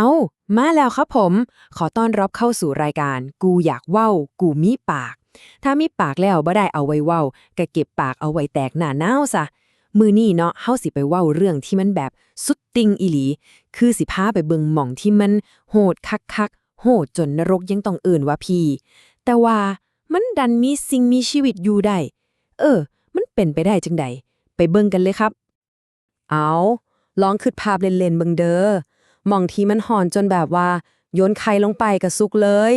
เอามาแล้วครับผม ขอต้อนรับเข้าสู่รายการ กูอยากเว้า กูมีปาก ถ้ามีปากแล้วบ่ได้เอาไว้เว้าก็เก็บปากเอาไว้แตกหน้าหนาซะมือนี่เนาะเฮาสิไปเว้าเรื่องที่มันแบบสุดติงอีหลี คือสิพาไปเบิงหม่องที่มันโหดคักๆโหดจนนรกยังต้องเอื่นว่าพี่ แต่ว่ามันดันมีสิ่งมีชีวิตอยู่ได้ เออ มันเป็นไปได้จังใด ไปเบิ่งกันเลยครับ เอาลองคิดภาพเล่นๆเบิ่งเด้อ หม่องที่มันหอนจนแบบว่าโยนไข่ลงไปก็สุกเลย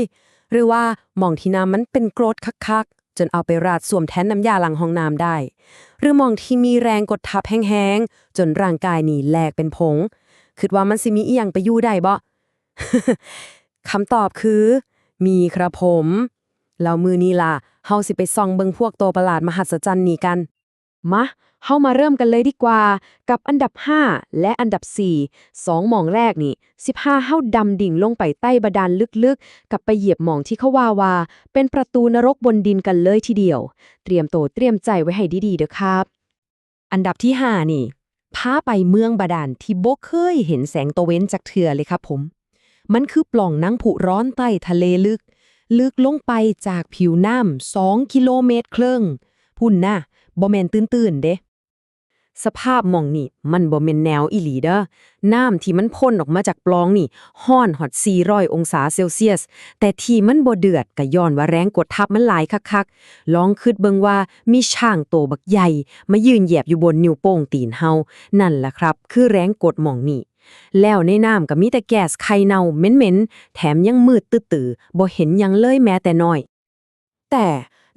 หรือว่าหม่องที่น้ำมันเป็นกรดคักๆ จนเอาไปราดสวมแทนน้ำยาหล้างห้องน้ำได้ หรือหม่องที่มีแรงกดทับแห้งๆ จนร่างกายนี่แหลกเป็นผงคิดว่ามันสิมีอีหยังไปยู่ได้บ่คำตอบคือ มีครับผมแล้วมือนี้ล่ะเฮาสิไปส่องเบิงพวกตัวประหลาดมหัศจรรย์นี้กัน มาเฮามาเริ่มกันเลยดีกว่า กับอันดับ 5 และอันดับ 4 2หมองแรกนี่ 15เฮาดำดิ่งลงไปใต้บาดาลลึกๆ กับไปเหยียบหมองที่เขาว่าวา เป็นประตูนรกบนดินกันเลยทีเดียว เตรียมโตเตรียมใจไว้ให้ดีๆเด้อครับ อันดับที่ 5 นี่พาไปเมืองบาดาลที่โบเคยเห็นแสงตะเว้นจากเถื่อเลยครับผม มันคือปล่องน้ำผุร้อนใต้ทะเลลึก ลึกลงไปจากผิวน้ำสองกิโลเมตรครึ่งพุ่นน่ะ บ่แมนตื้นๆเด้สภาพหมองนี่ มันบ่แม่นแนวอีหลีเด้อน้ำที่มันพ่นออกมาจากปล่องนี่ห้อนฮอด400องศาเซลเซียส แต่ที่มันบ่เดือดก็ย้อนว่าแรงกดทับมันหลายคักๆลองคิดเบิ่งว่ามีช้างโตบักใหญ่ มายืนเหยียบอยู่บนนิ้วโป้งตีนเฮานั่นล่ะครับ คือแรงกดหมองนี่แล้วในน้ำก็มีแต่แก๊สไข่เน่าเหม็นๆแถมยังมืดตื้อๆบ่เห็นยังเลยแม้แต่น้อย แต่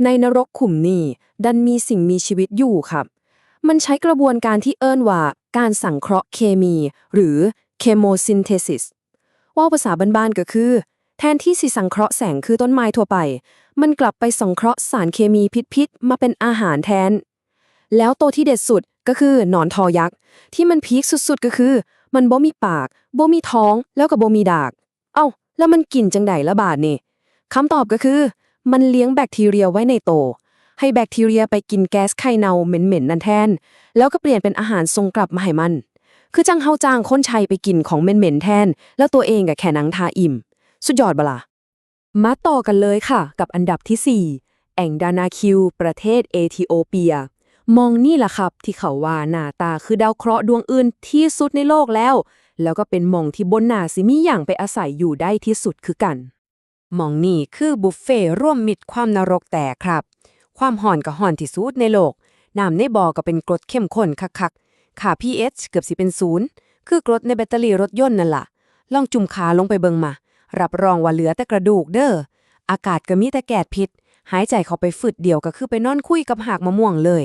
ในนรกขุมนี้ดันมีสิ่งมีชีวิตอยู่ครับ มันใช้กระบวนการที่เอิ้นว่าการสังเคราะห์เคมี หรือ chemosynthesis ว่าภาษาบ้านๆก็คือ แทนที่สิสังเคราะห์แสงคือต้นไม้ทั่วไป มันกลับไปสังเคราะห์สารเคมีพิษๆมาเป็นอาหารแทน แล้วตัวที่เด็ดสุดก็คือหนอนทอยักษ์ ที่มันพีคสุดๆก็คือ มันบ่มีปากบ่มีท้องแล้วก็บ่มีดาก เอ้า แล้วมันกินจังไดละบาดนี่คำตอบก็คือ มันเลี้ยงแบคทีเรียไว้ในโต ให้แบคทีเรียไปกินแก๊สไข่เน่าเหม็นๆนั่นแทน แล้วก็เปลี่ยนเป็นอาหารทรงกลับมาให้มัน คือจังเฮาจ้างคนชัยไปกินของเหม็นๆแทน แล้วตัวเองกับแค่นังทาอิ่ม สุดยอดบล่ะมาต่อกันเลยค่ะ กับอันดับที่ 4 แองดานาคิว ประเทศเอธิโอเปีย มองนี่ล่ะครับ ที่เขาว่าหน้าตาคือดาวเคราะห์ดวงอื่นที่สุดในโลกแล้ว แล้วก็เป็นมองที่บนหนาสิมีอย่างไปอาศัยอยู่ได้ที่สุดคือกัน มองนี่คือบุฟเฟ่ร่วมมิตรความนรกแต่ครับ ความห่อนกับห่อนที่สุดในโลก น้ำในบ่อก็เป็นกรดเข้มข้นคักๆค่า pH เกือบสิเป็นศูนย์คือกรดในแบตเตอรี่รถยนต์นั่นล่ะ ลองจุ่มขาลงไปเบิงมา รับรองว่าเหลือแต่กระดูกเด้อ อากาศก็มีแต่แกดพิษ หายใจเข้าไปฝืดเดียวก็คือไปนอนคุยกับหากมะม่วงเลย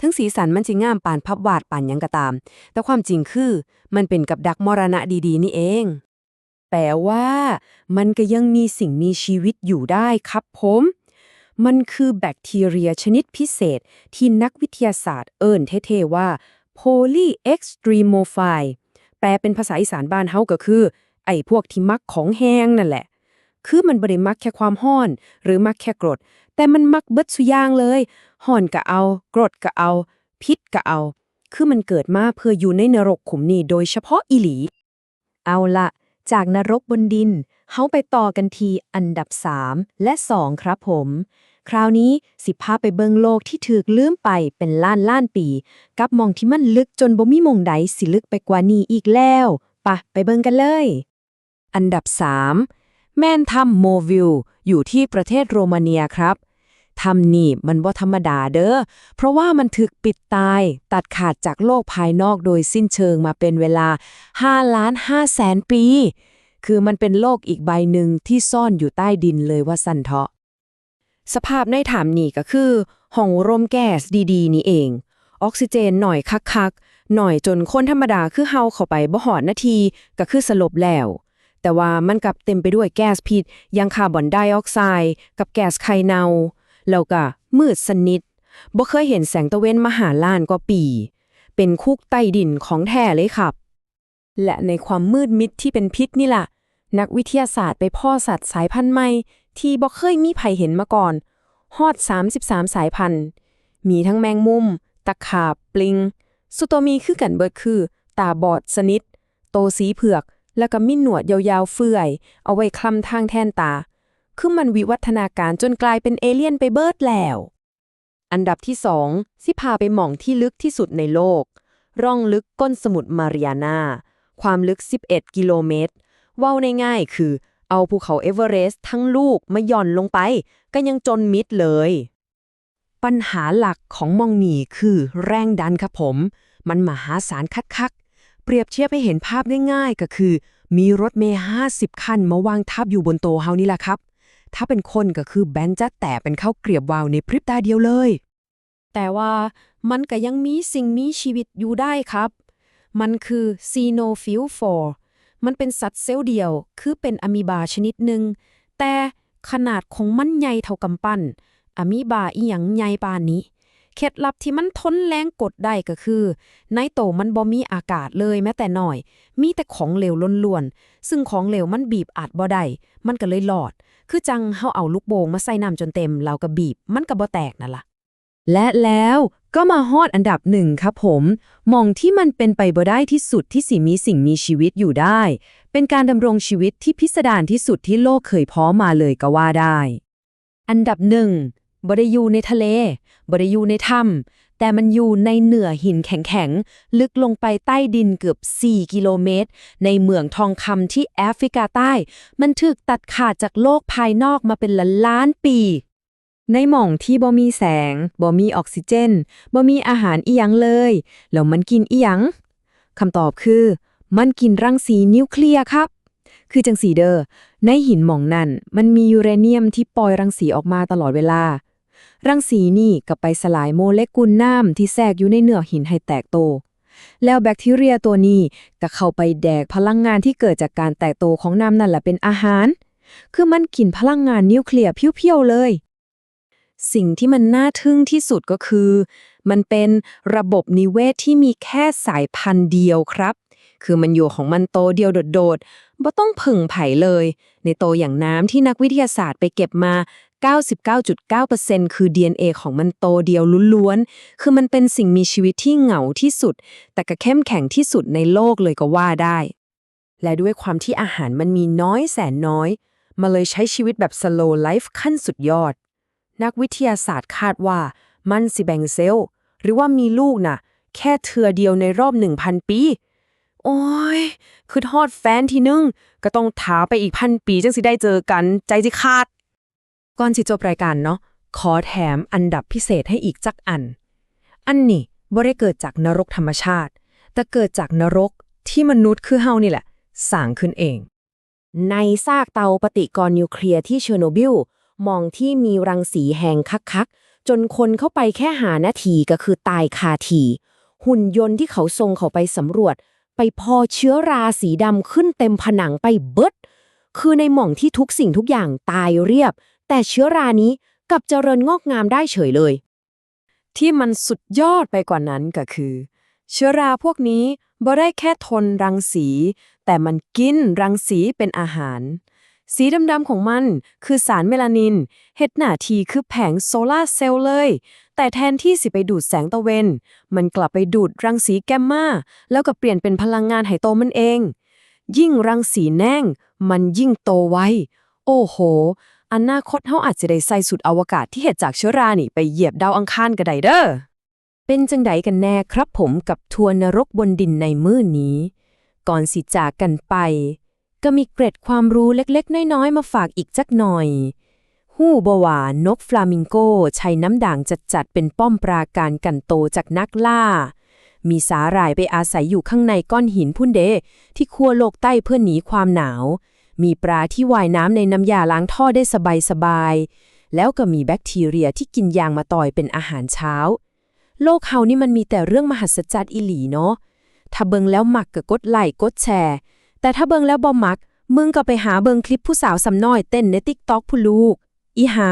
ทั้งสีสันมันสิงามปานพับวาดปานยังก็ตาม แต่ความจริงคือ มันเป็นกับดักมรณะดีๆ นี่เอง แปลว่ามันก็ยังมีสิ่งมีชีวิตอยู่ได้ครับผม มันคือแบคทีเรียชนิดพิเศษที่นักวิทยาศาสตร์เอิ้นเท่ๆว่า polyextremophile แปลเป็นภาษาอีสานบ้านเฮาก็คือ ไอ้พวกที่มักของแห้งนั่นแหละ คือมันบ่ได้มักแค่ความห้อน หรือมักแค่กรด แต่มันมักเบิดสุย่างเลยห้อนก็เอา กรดก็เอา พิษก็เอา คือมันเกิดมาเพื่ออยู่ในนรกขุมนี้โดยเฉพาะอีหลี เอาละ จากนรกบนดินเฮาไปต่อกันทีอันดับ 3 และ 2 ครับผม คราวนี้สิพาไปเบิงโลกที่ถูกลืมไปเป็นล้านล้านปี กับมองที่มันลึกจนบ่มีมองใดสิลึกไปกว่านี้อีกแล้วปะไปเบิงกันเลย อันดับ 3 แม่นถ้ำโมวิลอยู่ที่ประเทศโรมาเนียครับ ถ้ำนี่มันบ่าธรรมดาเด้อ เพราะว่ามันถึกปิดตาย ตัดขาดจากโลกภายนอกโดยสิ้นเชิงมาเป็นเวลา5ล้าน5แสนปี คือมันเป็นโลกอีกใบหนึ่งที่ซ่อนอยู่ใต้ดินเลยว่าสันเถาะ สภาพในถ้ำนี่ก็คือ ห้องร่มแก๊สดี ๆ นี่เอง ออกซิเจนหน่อยคักๆ หน่อยจนคนธรรมดาคือเฮาเข้าไปบ่หอดนาทีก็คือสลบแล้วแต่ว่ามันกลับเต็มไปด้วยแก๊สพิษยังคาร์บอนไดออกไซด์กับแก๊สไข่เนา แล้วก็มืดสนิทบ่เคยเห็นแสงตะเวนมหาล้านกว่าปี เป็นคุกใต้ดินของแท้เลยครับ และในความมืดมิดที่เป็นพิษนี่ล่ะ นักวิทยาศาสตร์ไปพ่อสัตว์สายพันธุ์ใหม่ที่บ่เคยมีไผเห็นมาก่อน ฮอด 33 สายพันธุ์ มีทั้งแมงมุม ตะขาบ ปลิง สุโตมีคือกันเบิดคือ ตาบอดสนิท โตสีเผือก แล้วก็มีหนวดยาวๆเฟื่อย เอาไว้คลำทางแทนตา คือมันวิวัฒนาการจนกลายเป็นเอเลี่ยนไปเบิดแล้ว อันดับที่สองสิพาไปหม่องที่ลึกที่สุดในโลก ร่องลึกก้นสมุทรมาริอานา ความลึก 11 กิโลเมตรเว้าในง่ายๆคือ เอาภูเขาเอเวอเรสต์ทั้งลูกมาย่อนลงไป ก็ยังจนมิดเลย ปัญหาหลักของมองหนีคือแรงดันครับผม มันมหาศาลคักๆ เปรียบเทียบให้เห็นภาพง่ายๆก็คือ มีรถเมล์50 คันมาวางทับอยู่บนโตะเฮานี่แหละครับ ถ้าเป็นคนก็คือแบนจะแต่เป็นข้าวเกลียบวาวในพริบตาเดียวเลย แต่ว่ามันก็ยังมีสิ่งมีชีวิตอยู่ได้ครับ มันคือ c e n o p h i l 4มันเป็นสัตว์เซลล์เดียว คือเป็นอะมีบาชนิดหนึ่ง แต่ขนาดของมันใหญ่เท่ากำปั้นอะมีบาอีหยังใหญ่ปานนี้ เคล็ดลับที่มันทนแรงกดได้ก็คือ ในโตมันบ่มีอากาศเลยแม้แต่น้อย มีแต่ของเหลวล้วนๆ ซึ่งของเหลวมันบีบอัดบ่ได้ มันก็เลยหลอด คือจังเฮาเอาลูกโป่งมาใส่น้ำจนเต็มเราก็บีบ มันก็บ่แตกนั่นล่ะ และแล้วก็มาฮอดอันดับหนึ่งครับผม มองที่มันเป็นไปบ่ได้ที่สุดที่สิมีสิ่งมีชีวิตอยู่ได้ เป็นการดำรงชีวิตที่พิสดารที่สุดที่โลกเคยพ้อมาเลยก็ว่าได้ อันดับหนึ่ง บ่ได้อยู่ในทะเลบ่ได้อยู่ในถ้ำแต่มันอยู่ในเหนือหินแข็งๆ ลึกลงไปใต้ดินเกือบ 4 กิโลเมตร ในเมืองทองคำที่แอฟริกาใต้ มันถูกตัดขาดจากโลกภายนอกมาเป็นล้านล้านๆปี ในหม่องที่บ่มีแสงบ่มีออกซิเจนบ่มีอาหารอีหยังเลย แล้วมันกินอีหยังคำตอบคือ มันกินรังสีนิวเคลียร์ครับคือจังสีเดอในหินหม่องนั่นมันมียูเรเนียมที่ปล่อยรังสีออกมาตลอดเวลา รังสีนี่ก็ไปสลายโมเลกุลน้ำที่แทรกอยู่ในเนื้อหินให้แตกโต แล้วแบคทีเรียตัวนี้ก็เข้าไปแดกพลังงานที่เกิดจากการแตกโตของน้ำนั่นแหละเป็นอาหาร คือมันกินพลังงานนิวเคลียร์เพียวๆเลย สิ่งที่มันน่าทึ่งที่สุดก็คือ มันเป็นระบบนิเวศที่มีแค่สายพันธุ์เดียวครับ คือมันอยู่ของมันโตเดียวโดดๆบ่ต้องผึ่งไผ่เลย ในโตอย่างน้ำที่นักวิทยาศาสตร์ไปเก็บมา 99.9%คือ DNA ของมันโตเดียวล้วนๆ คือมันเป็นสิ่งมีชีวิตที่เหงาที่สุด แต่ก็เข้มแข็งที่สุดในโลกเลยก็ว่าได้ และด้วยความที่อาหารมันมีน้อยแสนน้อย มาเลยใช้ชีวิตแบบ slow life ขั้นสุดยอด นักวิทยาศาสตร์คาดว่ามันสิแบ่งเซลล์หรือว่ามีลูกน่ะ แค่เทือเดียวในรอบ 1,000 ปี โอ้ย คือทอดแฟนทีนึง ก็ต้องถาไปอีกพันปีจังสิได้เจอกันใจสิขาด ก่อนสิจบรายการเนาะ ขอแถมอันดับพิเศษให้อีกจักอัน อันนี้บ่ได้เกิดจากนรกธรรมชาติ แต่เกิดจากนรกที่มนุษย์คือเฮานี่แหละสร้างขึ้นเอง ในซากเตาปฏิกรณ์นิวเคลียร์ที่เชอร์โนบิลมองที่มีรังสีแหงคักๆ จนคนเข้าไปแค่หานาทีก็คือตายคาที หุ่นยนต์ที่เขาส่งเขาไปสำรวจ พอเชื้อราสีดำขึ้นเต็มผนังไปเบิด คือในหม่องที่ทุกสิ่งทุกอย่างตายเรียบ แต่เชื้อรานี้กลับเจริญงอกงามได้เฉยเลย ที่มันสุดยอดไปกว่านั้นก็คือ เชื้อราพวกนี้บ่ได้แค่ทนรังสี แต่มันกินรังสีเป็นอาหาร สีดำๆของมัน คือสารเมลานินเฮ็ดหนาทีคือแผงโซลาร์เซลล์เลย แต่แทนที่สิไปดูดแสงตะเวน มันกลับไปดูดรังสีแกมมาแล้วก็เปลี่ยนเป็นพลังงานให้โตมันเอง ยิ่งรังสีแน่ง มันยิ่งโตไว โอ้โห อนาคตเฮาอาจจะได้ใส่สุดอวกาศที่เฮ็ดจากเชื้อรานี่ไปเหยียบดาวอังคารก็ได้เด้อ เป็นจังไดกันแน่ครับผมกับทัวร์นรกบนดินในมื้อนี้ ก่อนสิจากกันไป ก็มีเกร็ดความรู้เล็กๆ น้อยๆ มาฝากอีกจักหน่อย หู้บวานกฟลามิงโกใช้น้ำด่างจัดๆ เป็นป้อมปราการกันโตจากนักล่า มีสาหร่ายไปอาศัยอยู่ข้างในก้อนหินพุ่นเด ที่ขั้วโลกใต้เพื่อหนีความหนาว มีปลาที่ว่ายน้ำในน้ำยาล้างท่อได้สบายๆ แล้วก็มีแบคทีเรียที่กินยางมาต่อยเป็นอาหารเช้า โลกเฮานี่มันมีแต่เรื่องมหัศจรรย์อีหลีเนาะถ้าเบิงแล้วหมักก็กดไลค์กดแชร์ แต่ถ้าเบิงแล้วบ่มัก มึงก็ไปหาเบิงคลิปผู้สาวสำน้อยเต้นในติ๊กต็อกผู้ลูก อีหา